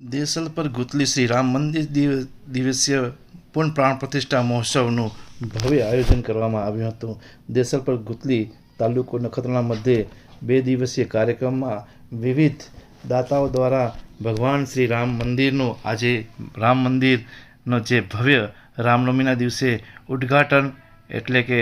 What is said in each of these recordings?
દેસલ પર ગુતલી શ્રી રામ મંદિર દિવ- દિવસીય પૂર્ણ પ્રાણ પ્રતિષ્ઠા મહોત્સવનું ભવ્ય આયોજન કરવામાં આવ્યું હતું. દેસલ પર ગુતલી તાલુકો નખત્રાણા મધ્યે બે દિવસીય કાર્યક્રમમાં વિવિધ દાતાઓ દ્વારા ભગવાન શ્રી રામ મંદિરનું આજે રામ મંદિરનો જે ભવ્ય રામનવમીના દિવસે ઉદ્ઘાટન એટલે કે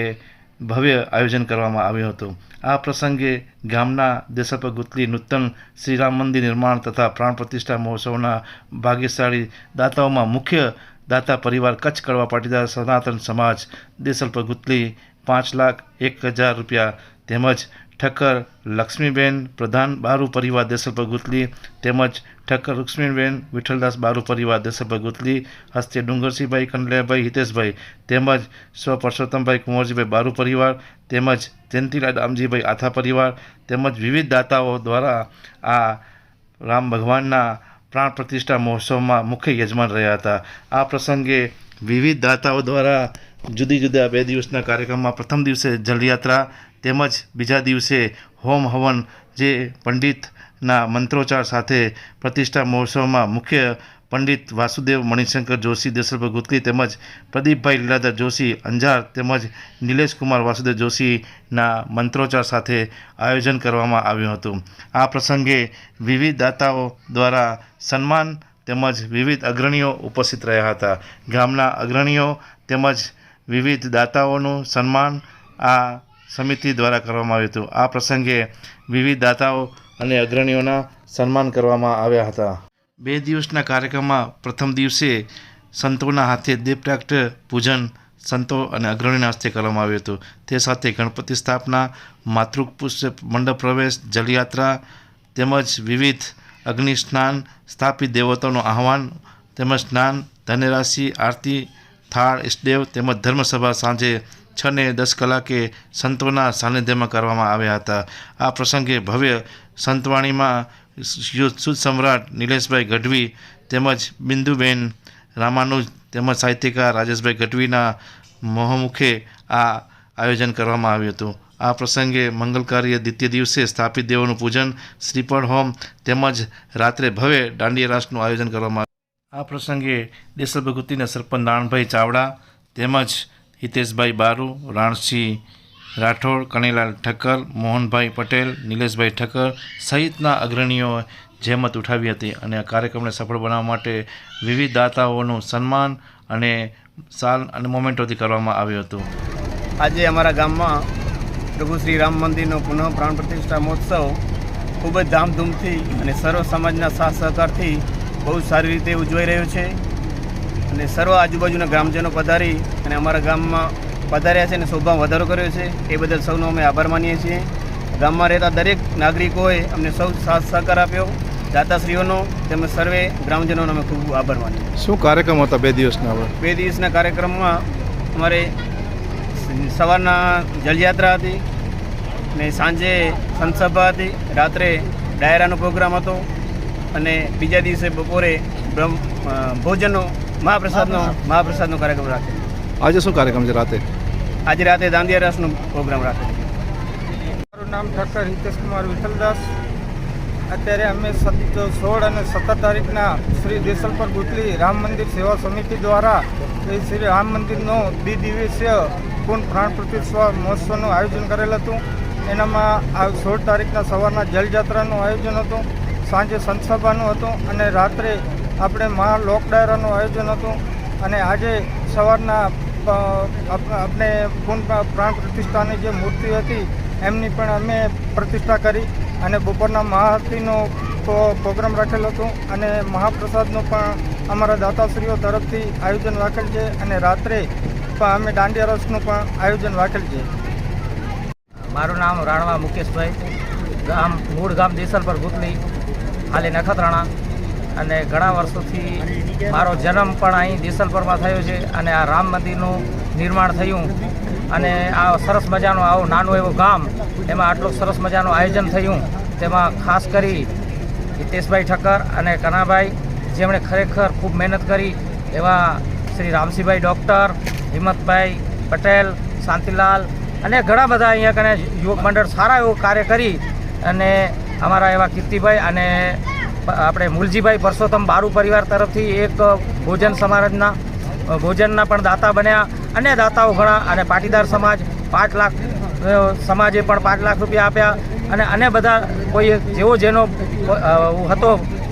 ભવ્ય આયોજન કરવામાં આવ્યું હતું. આ પ્રસંગે ગામના દેશપ ગુતલી નૂતન શ્રીરામ મંદિર નિર્માણ તથા પ્રાણ પ્રતિષ્ઠા મહોત્સવના ભાગ્યશાળી દાતાઓમાં મુખ્ય દાતા પરિવાર કચ્છ કડવા પાટીદાર સનાતન સમાજ દેસલપર ગુતલી પાંચ લાખ એક હજાર રૂપિયા તેમજ ઠક્કર લક્ષ્મીબેન પ્રધાન બારુ પરિવાર દેસલભર ગુતલી તેમજ ઠક્કર લક્ષ્મીબેન વિઠ્ઠલદાસ બારુ પરિવાર દેસલભર ગુતલી, હસ્તે ડુંગરસિંહભાઈ, કંડલેભાઈ, હિતેશભાઈ તેમજ સ્વ પરસોત્તમભાઈ કુંવરજીભાઈ બારુ પરિવાર તેમજ જયંતિલા રામજીભાઈ આથા પરિવાર તેમજ વિવિધ દાતાઓ દ્વારા આ રામ ભગવાનના પ્રાણ પ્રતિષ્ઠા મહોત્સવમાં મુખ્ય યજમાન રહ્યા હતા. આ પ્રસંગે વિવિધ દાતાઓ દ્વારા જુદી જુદા બે દિવસના કાર્યક્રમમાં પ્રથમ દિવસે જલયાત્રા તેમજ બીજા દિવસે હોમ હવન જે પંડિતના મંત્રોચ્ચાર સાથે પ્રતિષ્ઠા મહોત્સવમાં મુખ્ય પંડિત વાસુદેવ મણિશંકર જોશી દેસલભર ગુતલી તેમજ પ્રદીપભાઈ લીલાધર જોશી, અંજાર તેમજ નિલેશ કુમાર વાસુદેવ જોશીના મંત્રોચ્ચાર સાથે આયોજન કરવામાં આવ્યું હતું. આ પ્રસંગે વિવિધ દાતાઓ દ્વારા સન્માન તેમજ વિવિધ અગ્રણીઓ ઉપસ્થિત રહ્યા હતા. ગામના અગ્રણીઓ તેમજ વિવિધ દાતાઓનું સન્માન આ સમિતિ દ્વારા કરવામાં આવ્યું હતું. આ પ્રસંગે વિવિધ દાતાઓ અને અગ્રણીઓના સન્માન કરવામાં આવ્યા હતા. બે દિવસના કાર્યક્રમમાં પ્રથમ દિવસે સંતોના હાથે દીપપ્રાગટ પૂજન સંતો અને અગ્રણીના હસ્તે કરવામાં આવ્યું હતું. તે સાથે ગણપતિ સ્થાપના, માતૃપુષ્પ મંડપ પ્રવેશ, જલયાત્રા તેમજ વિવિધ અગ્નિ સ્નાન સ્થાપિત દેવતાઓનું આહવાન તેમજ સ્નાન ધન્યરાશિ આરતી, થાળ ઇષ્ટદેવ તેમજ ધર્મસભા સાંજે છ ને દસ કલાકે સંતોના સાનિધ્યમાં કરવામાં આવ્યા હતા. આ પ્રસંગે ભવ્ય સંતવાણીમાં યુ- સમ્રાટ નિલેશભાઈ ગઢવી તેમજ બિંદુબેન રામાનુજ તેમજ સાહિત્યકાર રાજેશભાઈ ગઢવીના મોહમુખે આ આયોજન કરવામાં આવ્યું હતું. આ પ્રસંગે મંગલકાર્ય દ્વિતીય દિવસે સ્થાપિત દેવોનું પૂજન, શ્રીફળ હોમ તેમજ રાત્રે ભવ્ય દાંડિયા રાસનું આયોજન કરવામાં આવ્યું. આ પ્રસંગે દેસલ ભગવતીના સરપંચ નારણભાઈ ચાવડા તેમજ હિતેશભાઈ બારુ, રાણસિંહ રાઠોડ, કણીલાલ ઠક્કર, મોહનભાઈ પટેલ, નિલેશભાઈ ઠક્કર સહિતના અગ્રણીઓએ જહેમત ઉઠાવી હતી અને આ કાર્યક્રમને સફળ બનાવવા માટે વિવિધ દાતાઓનું સન્માન અને સાલ અને મોમેન્ટોથી કરવામાં આવ્યું હતું. આજે અમારા ગામમાં પ્રભુ શ્રી રામ મંદિરનો પુનઃ પ્રાણ પ્રતિષ્ઠા મહોત્સવ ખૂબ જ ધામધૂમથી અને સર્વ સમાજના સાથ સહકારથી બહુ સારી રીતે ઉજવાઈ રહ્યો છે. અને સર્વ આજુબાજુના ગ્રામજનો પધારી અને અમારા ગામમાં પધાર્યા છે અને શોભામાં વધારો કર્યો છે. એ બદલ સૌનો અમે આભાર માનીએ છીએ. ગામમાં રહેતા દરેક નાગરિકોએ અમને સૌ સાથ સહકાર આપ્યો. દાતાશ્રીઓનો તેમજ સર્વે ગ્રામજનોનો અમે ખૂબ આભાર માનીએ શું કાર્યક્રમ હતા બે દિવસના બે દિવસના કાર્યક્રમમાં અમારે સવારના જલયાત્રા હતી ને સાંજે સંતસભા હતી. રાત્રે ડાયરાનો પ્રોગ્રામ હતો અને બીજા દિવસે બપોરે બ્રહ્મ ભોજનનો મહાપ્રસાદનો મહાપ્રસાદનો કાર્યક્રમ રાખેલો આજે શું કાર્યક્રમ છે રાતે? આજે રાતે દાંડિયા રસનો પ્રોગ્રામ રાખેલો મારું નામ ડૉક્ટર હિતેશ કુમાર વિઠ્ઠલદાસ. અત્યારે અમે સોળ અને સત્તર તારીખના શ્રી દેસલપર ગુતલી રામ મંદિર સેવા સમિતિ દ્વારા એ શ્રી રામ મંદિરનો દ્વિદિવસીય પૂર્ણ પ્રાણ પ્રતિષ્ઠા મહોત્સવનું આયોજન કરેલ હતું. એનામાં આ સોળ તારીખના સવારના જલયાત્રાનું આયોજન હતું. સાંજે સંતસભાનું હતું અને રાત્રે આપણે મહા લોક આયોજન હતું અને આજે સવારના આપણે પૂર્ણ પ્રાણ પ્રતિષ્ઠાની જે મૂર્તિ હતી, એમની પણ અમે પ્રતિષ્ઠા કરી અને બપોરના મહાઆરતીનો પ્રો- પ્રોગ્રામ રાખેલો હતો અને મહાપ્રસાદનું પણ અમારા દાતાશ્રીઓ તરફથી આયોજન રાખેલ છે અને રાત્રે પણ અમે દાંડિયા રસનું પણ આયોજન રાખેલ છે. મારું નામ રાણવા મુકેશભાઈ, ગામ, મૂળ ગામ દેસલપર ગુતલી, હાલે નખત્રાણા. અને ઘણા વર્ષોથી મારો જન્મ પણ અહીં દેસલપરમાં થયો છે અને આ રામ મંદિરનું નિર્માણ થયું અને આ સરસ મજાનું આવું નાનું એવું ગામ, એમાં આટલું સરસ મજાનું આયોજન થયું. તેમાં ખાસ કરી હિતેશભાઈ ઠક્કર અને કનાભાઈ, જેમણે ખરેખર ખૂબ મહેનત કરી, એવા શ્રી રામસિંહભાઈ ડૉક્ટર, હિંમતભાઈ પટેલ, શાંતિલાલ અને ઘણા બધા અહીંયા કને યુવક મંડળ સારા એવું કાર્ય કરી અને અમારા એવા કીર્તિભાઈ અને આપણે મુલજીભાઈ પરસોત્તમ બારુ પરિવાર તરફથી એક ભોજન સમારંભના ભોજનના પણ દાતા બન્યા. અને દાતાઓ ઘણા અને પાટીદાર સમાજ પાંચ લાખ સમાજે પણ પાંચ લાખ રૂપિયા આપ્યા. અને અને બધા કોઈ જેવો જેનો હતો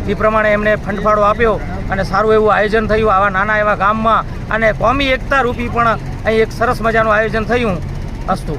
એ પ્રમાણે એમને ફંડફાળો આપ્યો અને સારું એવું આયોજન થયું આવા નાના એવા ગામમાં. અને કોમી એકતા રૂપી પણ અહીં એક સરસ મજાનું આયોજન થયું અસ્તુ.